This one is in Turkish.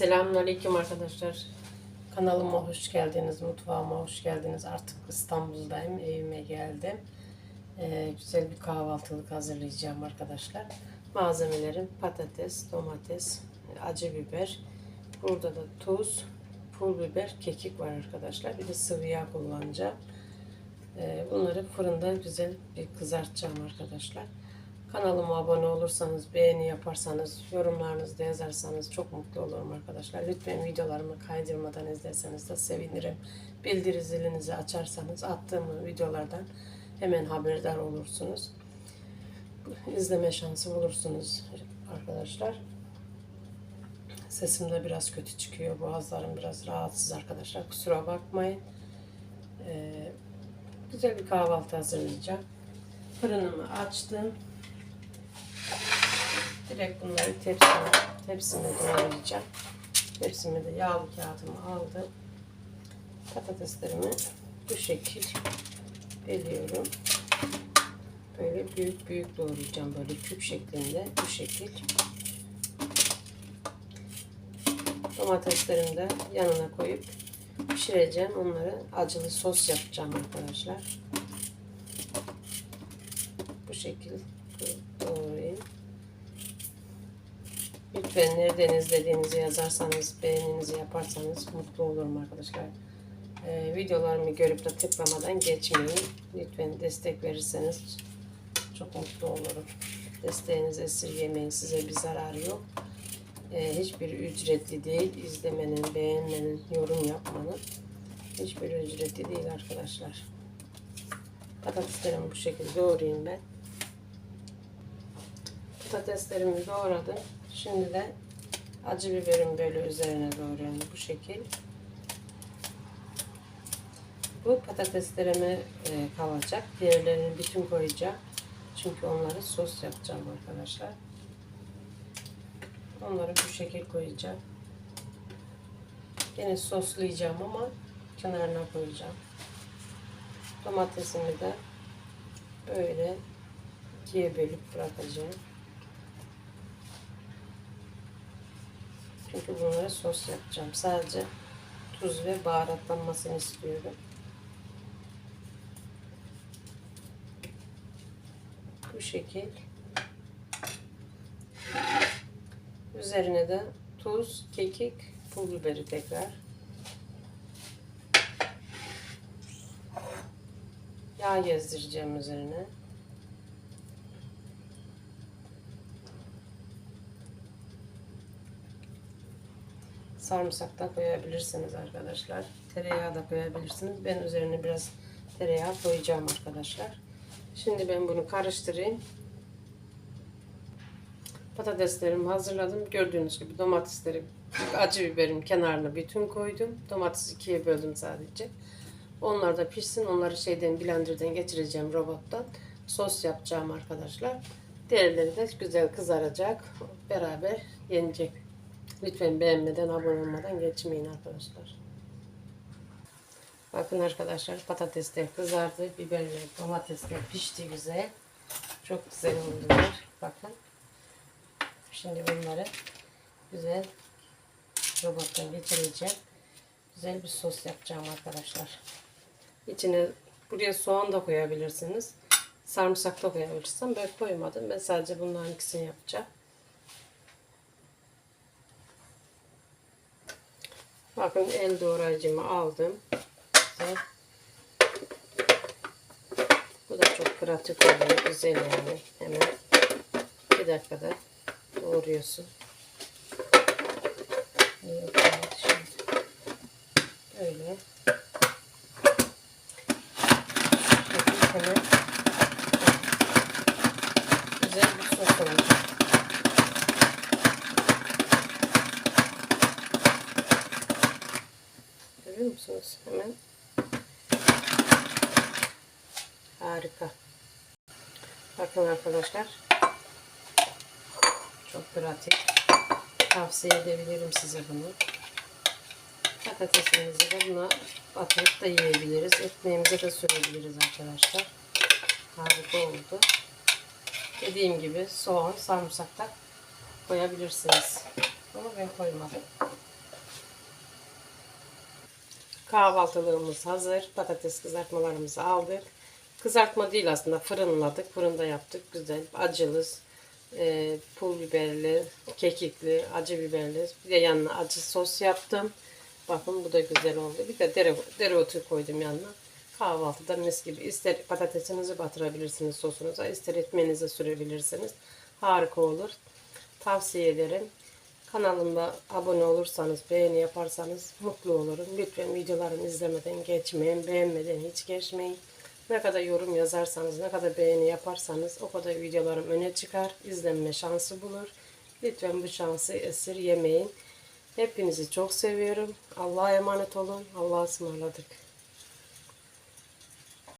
Selamünaleyküm arkadaşlar. Kanalıma hoş geldiniz, mutfağıma hoş geldiniz. Artık İstanbul'dayım, evime geldim. Ee, güzel bir kahvaltılık hazırlayacağım arkadaşlar. Malzemelerim patates, domates, acı biber. Burada da tuz, pul biber, kekik var arkadaşlar. Bir de sıvı yağ kullanacağım. Ee, bunları fırında güzel bir kızartacağım arkadaşlar. Kanalıma abone olursanız, beğeni yaparsanız, yorumlarınızı da yazarsanız çok mutlu olurum arkadaşlar. Lütfen videolarımı kaydırmadan izlerseniz de sevinirim. Bildiri zilinizi açarsanız attığım videolardan hemen haberdar olursunuz. İzleme şansı bulursunuz arkadaşlar. Sesim de biraz kötü çıkıyor. Boğazlarım biraz rahatsız arkadaşlar. Kusura bakmayın. Ee, güzel bir kahvaltı hazırlayacağım. Fırınımı açtım. Direkt bunları tepsime, tepsime doğrayacağım. Tepsime de yağlı kağıdımı aldım. Patateslerimi bu şekil beliyorum. Böyle büyük büyük doğrayacağım. Böyle küp şeklinde bu şekil. Domateslerimi de yanına koyup pişireceğim. Onları acılı sos yapacağım arkadaşlar. Bu şekil doğrayayım. Lütfen nereden izlediğinizi yazarsanız, beğeninizi yaparsanız mutlu olurum arkadaşlar. Ee, videolarımı görüp de tıklamadan geçmeyin. Lütfen destek verirseniz çok mutlu olurum. Desteğinizi esirgemeyin. Size bir zararı yok. Ee, hiçbir ücretli değil. İzlemenin, beğenmenin, yorum yapmanın hiçbir ücretli değil arkadaşlar. Patateslerimi bu şekilde doğrayayım ben. Patateslerimi doğradım. Şimdi de acı biberimi böyle üzerine doğruyorum bu şekil. Bu patateslerime e, kalacak. Diğerlerini bütün koyacağım. Çünkü onları sos yapacağım arkadaşlar. Onları bu şekil koyacağım. Yine soslayacağım ama kenarına koyacağım. Domatesimi de böyle ikiye bölüp bırakacağım. Çünkü bunları sos yapacağım. Sadece tuz ve baharatlanmasını istiyorum. Bu şekil. Üzerine de tuz, kekik, pul biberi tekrar. Yağ gezdireceğim üzerine. Sarımsak da koyabilirsiniz arkadaşlar. Tereyağı da koyabilirsiniz. Ben üzerine biraz tereyağı koyacağım arkadaşlar. Şimdi ben bunu karıştırayım. Patateslerimi hazırladım. Gördüğünüz gibi domatesleri, acı biberim kenarına bütün koydum. Domatesi ikiye böldüm sadece. Onlar da pişsin. Onları şeyden blenderden geçireceğim robottan. Sos yapacağım arkadaşlar. Diğerleri de güzel kızaracak. Beraber yenecek. Lütfen beğenmeden, abone olmadan geçmeyin arkadaşlar. Bakın arkadaşlar patatesler kızardı. Biberler, domatesler pişti güzel. Çok güzel oldular. Bakın. Şimdi bunları güzel robottan geçireceğim. Güzel bir sos yapacağım arkadaşlar. İçine buraya soğan da koyabilirsiniz. Sarımsak da koyabilirsiniz. Ben koymadım. Ben sadece bunların ikisini yapacağım. Bakın el doğrayıcımı aldım. Güzel. Bu da çok pratik oluyor. Güzel yani. Hemen bir dakikada doğruyorsun. Böyle. Hemen güzel bir sos olacak. Görüyor musunuz? Hemen. Harika. Bakın arkadaşlar. Çok pratik. Tavsiye edebilirim size bunu. Patatesimizi de buna batırıp da yiyebiliriz. Ekmeğimize de sürebiliriz arkadaşlar. Harika oldu. Dediğim gibi soğan, sarımsak da koyabilirsiniz. Ama ben koymadım. Kahvaltılığımız hazır. Patates kızartmalarımızı aldık. Kızartma değil aslında fırınladık. Fırında yaptık. Güzel acılı, e, pul biberli, kekikli, acı biberli. Bir de yanına acı sos yaptım. Bakın bu da güzel oldu. Bir de dere, dereotu koydum yanına. Kahvaltıda mis gibi. İster patatesinizi batırabilirsiniz sosunuza, ister ekmeğinize sürebilirsiniz. Harika olur. Tavsiye ederim. Kanalıma abone olursanız, beğeni yaparsanız mutlu olurum. Lütfen videolarımı izlemeden geçmeyin, beğenmeden hiç geçmeyin. Ne kadar yorum yazarsanız, ne kadar beğeni yaparsanız o kadar videolarım öne çıkar, izlenme şansı bulur. Lütfen bu şansı esirgemeyin. Hepinizi çok seviyorum. Allah'a emanet olun. Allah'a ısmarladık.